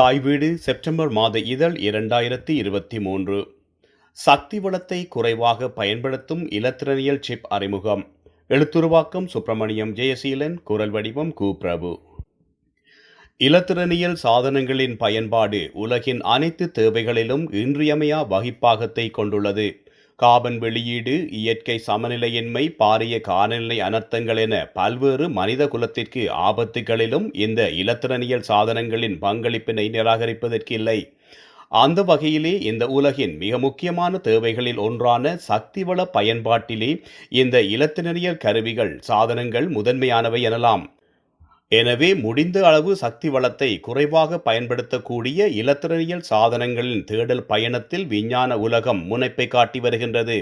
தாய் வீடு செப்டம்பர் மாத இதழ் இரண்டாயிரத்தி இருபத்தி மூன்று. சக்தி வளத்தை குறைவாக பயன்படுத்தும் இலத்திரனியல் சிப் அறிமுகம். எழுத்துருவாக்கம் சுப்பிரமணியம் ஜெயசீலன் குரல் வடிவம் கு. பிரபு. இலத்திரனியல் சாதனங்களின் பயன்பாடு உலகின் அனைத்து தேவைகளிலும் இன்றியமையா வகிப்பாகத்தை கொண்டுள்ளது. காபன் வெளியீடு இயற்கை சமநிலையின்மை பாரிய காலநிலை அனர்த்தங்கள் என பல்வேறு மனித குலத்திற்கு ஆபத்துகளிலும் இந்த இலத்திரனியல் சாதனங்களின் பங்களிப்பினை நிராகரிப்பதற்கில்லை அந்த வகையிலே இந்த உலகின் மிக முக்கியமான தேவைகளில் ஒன்றான சக்திவள பயன்பாட்டிலே இந்த இலத்திரனியல் கருவிகள் சாதனங்கள் முதன்மையானவை எனலாம். எனவே முடிந்த அளவு சக்தி வளத்தை குறைவாக பயன்படுத்தக்கூடிய இலத்திரனியல் சாதனங்களின் தேடல் பயணத்தில் விஞ்ஞான உலகம் முனைப்பை காட்டி வருகின்றது.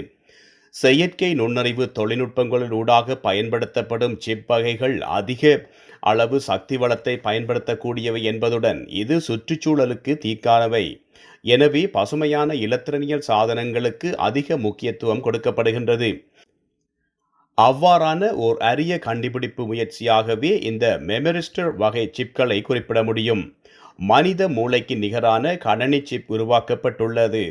செயற்கை நுண்ணறிவு தொழில்நுட்பங்களூடாக ஊடாக பயன்படுத்தப்படும் சிப் வகைகள் அதிக அளவு சக்தி வளத்தை பயன்படுத்தக்கூடியவை என்பதுடன் இது சுற்றுச்சூழலுக்கு தீக்கானவை. எனவே பசுமையான இலத்திரனியல் சாதனங்களுக்கு அதிக முக்கியத்துவம் கொடுக்கப்படுகின்றது. அவ்வாறான ஓர் அரிய கண்டுபிடிப்பு முயற்சியாகவே இந்த மெமரிஸ்டர் வகை சிப்களை குறிப்பிட முடியும். மனித மூளைக்கு நிகரான கணனி சிப் உருவாக்கப்பட்டுள்ளது.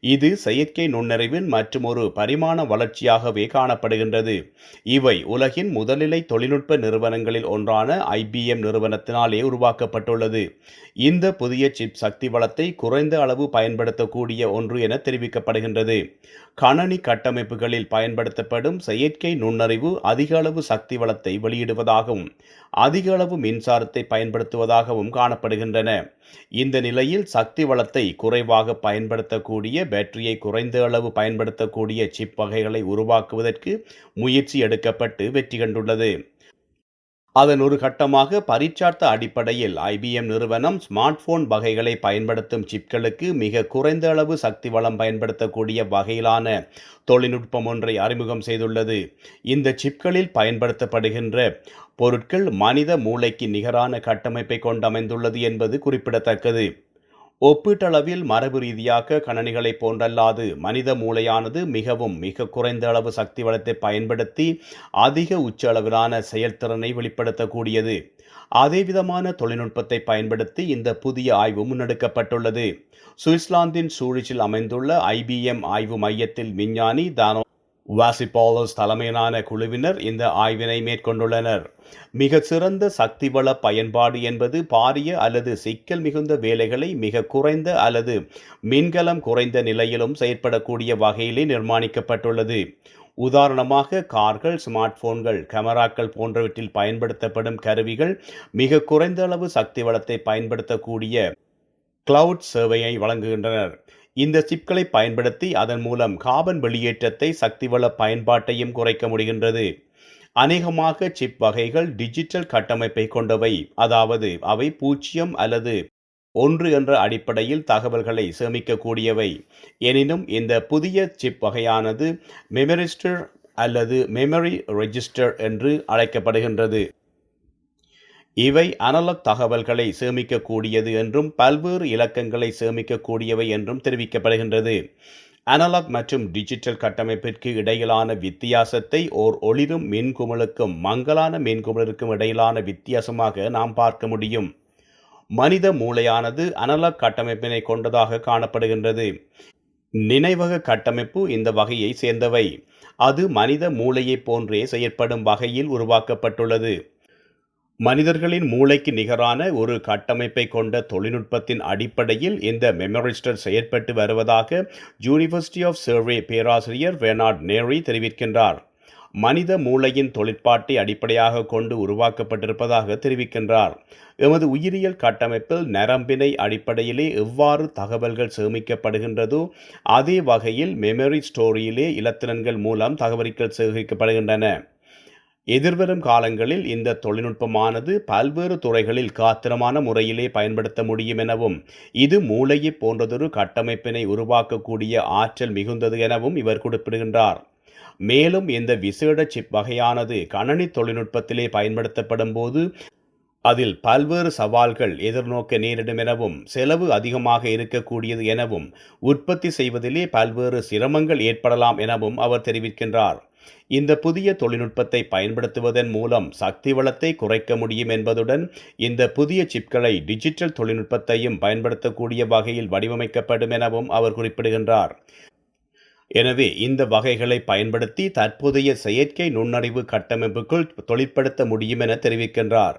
இது செயற்கை நுண்ணறிவின் மற்றும் ஒரு பரிமாண வளர்ச்சியாகவே காணப்படுகின்றது. இவை உலகின் முதலிலை தொழில்நுட்ப நிறுவனங்களில் ஒன்றான ஐபிஎம் நிறுவனத்தினாலே உருவாக்கப்பட்டுள்ளது. இந்த புதிய சிப் சக்தி வளத்தை குறைந்த அளவு பயன்படுத்தக்கூடிய ஒன்று என தெரிவிக்கப்படுகின்றது. கணனி கட்டமைப்புகளில் பயன்படுத்தப்படும் செயற்கை நுண்ணறிவு அதிக அளவு சக்தி வளத்தை வெளியிடுவதாகவும் அதிக அளவு மின்சாரத்தை பயன்படுத்துவதாகவும் காணப்படுகின்றன. இந்த நிலையில் சக்தி வளத்தை குறைவாக பயன்படுத்தக்கூடிய பேட்டரியை குறைந்த அளவு பயன்படுத்தக்கூடிய சிப் வகைகளை உருவாக்குவதற்கு முயற்சி எடுக்கப்பட்டு வெற்றி கண்டுள்ளது. அதன் ஒரு கட்டமாக பரீட்சார்த்த அடிப்படையில் ஐபிஎம் நிறுவனம் ஸ்மார்ட் போன் வகைகளை பயன்படுத்தும் சிப்களுக்கு மிக குறைந்த அளவு சக்தி வளம் பயன்படுத்தக்கூடிய வகையிலான தொழில்நுட்பம் ஒன்றை அறிமுகம் செய்துள்ளது. இந்த சிப்களில் பயன்படுத்தப்படுகின்ற பொருட்கள் மனித மூளைக்கு நிகரான கட்டமைப்பை கொண்டமைந்துள்ளது என்பது குறிப்பிடத்தக்கது. ஒப்பீட்டளவில் மரபு ரீதியாக கணனிகளை போன்றல்லாது மனித மூளையானது மிகவும் மிக குறைந்த அளவு சக்தி வளத்தை பயன்படுத்தி அதிக உச்ச அளவிலான செயல்திறனை வெளிப்படுத்தக்கூடியது. அதே விதமான தொழில்நுட்பத்தை பயன்படுத்தி இந்த புதிய ஆய்வு முன்னெடுக்கப்பட்டுள்ளது. சுவிட்சர்லாந்தின் சூழிச்சில் அமைந்துள்ள ஐபிஎம் ஆய்வு மையத்தில் விஞ்ஞானி தானோ வாசிபாலஸ் தலைமையிலான குழுவினர் இந்த ஆய்வினை மேற்கொண்டுள்ளனர். மிக சிறந்த சக்தி வள பயன்பாடு என்பது பாரிய அல்லது சிக்கல் மிகுந்த வேலைகளை மிக குறைந்த அல்லது மின்கலம் குறைந்த நிலையிலும் செயற்படக்கூடிய வகையிலே நிர்மாணிக்கப்பட்டுள்ளது. உதாரணமாக கார்கள் ஸ்மார்ட் போன்கள் கேமராக்கள் போன்றவற்றில் பயன்படுத்தப்படும் கருவிகள் மிக குறைந்த அளவு சக்தி வளத்தை பயன்படுத்தக்கூடிய கிளவுட் சேவையை வழங்குகின்றனர். இந்த சிப்களை பயன்படுத்தி அதன் மூலம் காபன் வெளியேற்றத்தை சக்திவள பயன்பாட்டையும் குறைக்க முடிகின்றது. அநேகமாக சிப் வகைகள் டிஜிட்டல் கட்டமைப்பை கொண்டவை. அதாவது அவை பூஜ்ஜியம் அல்லது ஒன்று என்ற அடிப்படையில் தகவல்களை சேமிக்கக்கூடியவை. எனினும் இந்த புதிய சிப் வகையானது மெமரிஸ்டர் அல்லது மெமரி ரெஜிஸ்டர் என்று அழைக்கப்படுகின்றது. இவை அனலக் தகவல்களை சேமிக்கக்கூடியது என்றும் பல்வேறு இலக்கங்களை சேமிக்கக்கூடியவை என்றும் தெரிவிக்கப்படுகின்றது. அனலாக் மற்றும் டிஜிட்டல் கட்டமைப்பிற்கு இடையிலான வித்தியாசத்தை ஓர் ஒளிரும் மின்குமிழுக்கும் மங்கலான மின்குமலுக்கும் இடையிலான வித்தியாசமாக நாம் பார்க்க முடியும். மனித மூளையானது அனலாக் கட்டமைப்பினை கொண்டதாக காணப்படுகின்றது. நினைவக கட்டமைப்பு இந்த வகையை சேர்ந்தவை. அது மனித மூளையைப் போன்றே செயற்படும் வகையில் உருவாக்கப்பட்டுள்ளது. மனிதர்களின் மூளைக்கு நிகரான ஒரு கட்டமைப்பை கொண்ட தொழில்நுட்பத்தின் அடிப்படையில் இந்த மெமரிஸ்டர் செயற்பட்டு வருவதாக யூனிவர்சிட்டி ஆஃப் சர்வே பேராசிரியர் வேனார்ட் நேரி தெரிவிக்கின்றார். மனித மூளையின் தொழிற்பாட்டை அடிப்படையாக கொண்டு உருவாக்கப்பட்டிருப்பதாக தெரிவிக்கின்றார். எமது உயிரியல் கட்டமைப்பில் நரம்பினை அடிப்படையிலே எவ்வாறு தகவல்கள் சேமிக்கப்படுகின்றதோ அதே வகையில் மெமரி ஸ்டோரியிலே இலத்திரன்கள் மூலம் தகவல்கள் சேகரிக்கப்படுகின்றன. எதிர்வரும் காலங்களில் இந்த தொழில்நுட்பமானது பல்வேறு துறைகளில் காத்திரமான முறையிலே பயன்படுத்த முடியும் எனவும் இது மூளையை போன்றதொரு கட்டமைப்பினை உருவாக்கக்கூடிய ஆற்றல் மிகுந்தது எனவும் இவர் குறிப்பிடுகின்றார். மேலும் இந்த விசேட சிப் வகையானது கணனி தொழில்நுட்பத்திலே பயன்படுத்தப்படும் போது அதில் பல்வேறு சவால்கள் எதிர்நோக்க நேரிடும் எனவும் செலவு அதிகமாக இருக்கக்கூடியது எனவும் உற்பத்தி செய்வதிலே பல்வேறு சிரமங்கள் ஏற்படலாம் எனவும் அவர் தெரிவிக்கின்றார். இந்த புதிய தொழில்நுட்பத்தை பயன்படுத்துவதன் மூலம் சக்தி வளத்தை குறைக்க முடியும் என்பதுடன் இந்த புதிய சிப்களை டிஜிட்டல் தொழில்நுட்பத்தையும் பயன்படுத்தக்கூடிய வகையில் வடிவமைக்கப்படும் எனவும் அவர் குறிப்பிடுகின்றார். எனவே இந்த வகைகளை பயன்படுத்தி தற்போதைய செயற்கை நுண்ணறிவு கட்டமைப்புக்குள் தொழிற்படுத்த முடியும் என தெரிவிக்கின்றார்.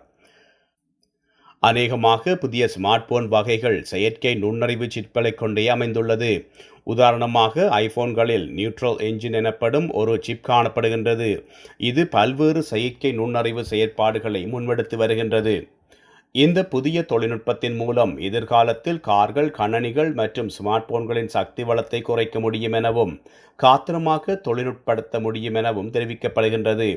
அநேகமாக புதிய ஸ்மார்ட் போன் வகைகள் செயற்கை நுண்ணறிவு சிப்களை கொண்டே அமைந்துள்ளது. உதாரணமாக ஐபோன்களில் நியூட்ரல் என்ஜின் எனப்படும் ஒரு சிப் காணப்படுகின்றது. இது பல்வேறு செயற்கை நுண்ணறிவு செயற்பாடுகளை முன்வெடுத்து வருகின்றது. இந்த புதிய தொழில்நுட்பத்தின் மூலம் எதிர்காலத்தில் கார்கள் கணனிகள் மற்றும் ஸ்மார்ட் போன்களின் சக்தி வளத்தை குறைக்க முடியும் எனவும் காத்திரமாக தொழில்நுட்படுத்த முடியும் எனவும் தெரிவிக்கப்படுகின்றது.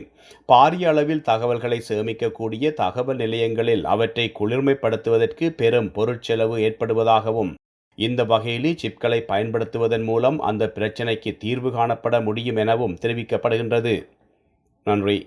பாரிய அளவில் தகவல்களை சேமிக்கக்கூடிய தகவல் நிலையங்களில் அவற்றை குளிர்மைப்படுத்துவதற்கு பெரும் பொருட்செலவு ஏற்படுவதாகவும் இந்த வகையிலே சிப்களை பயன்படுத்துவதன் மூலம் அந்த பிரச்சினைக்கு தீர்வு காணப்பட முடியும் எனவும் தெரிவிக்கப்படுகின்றது. நன்றி.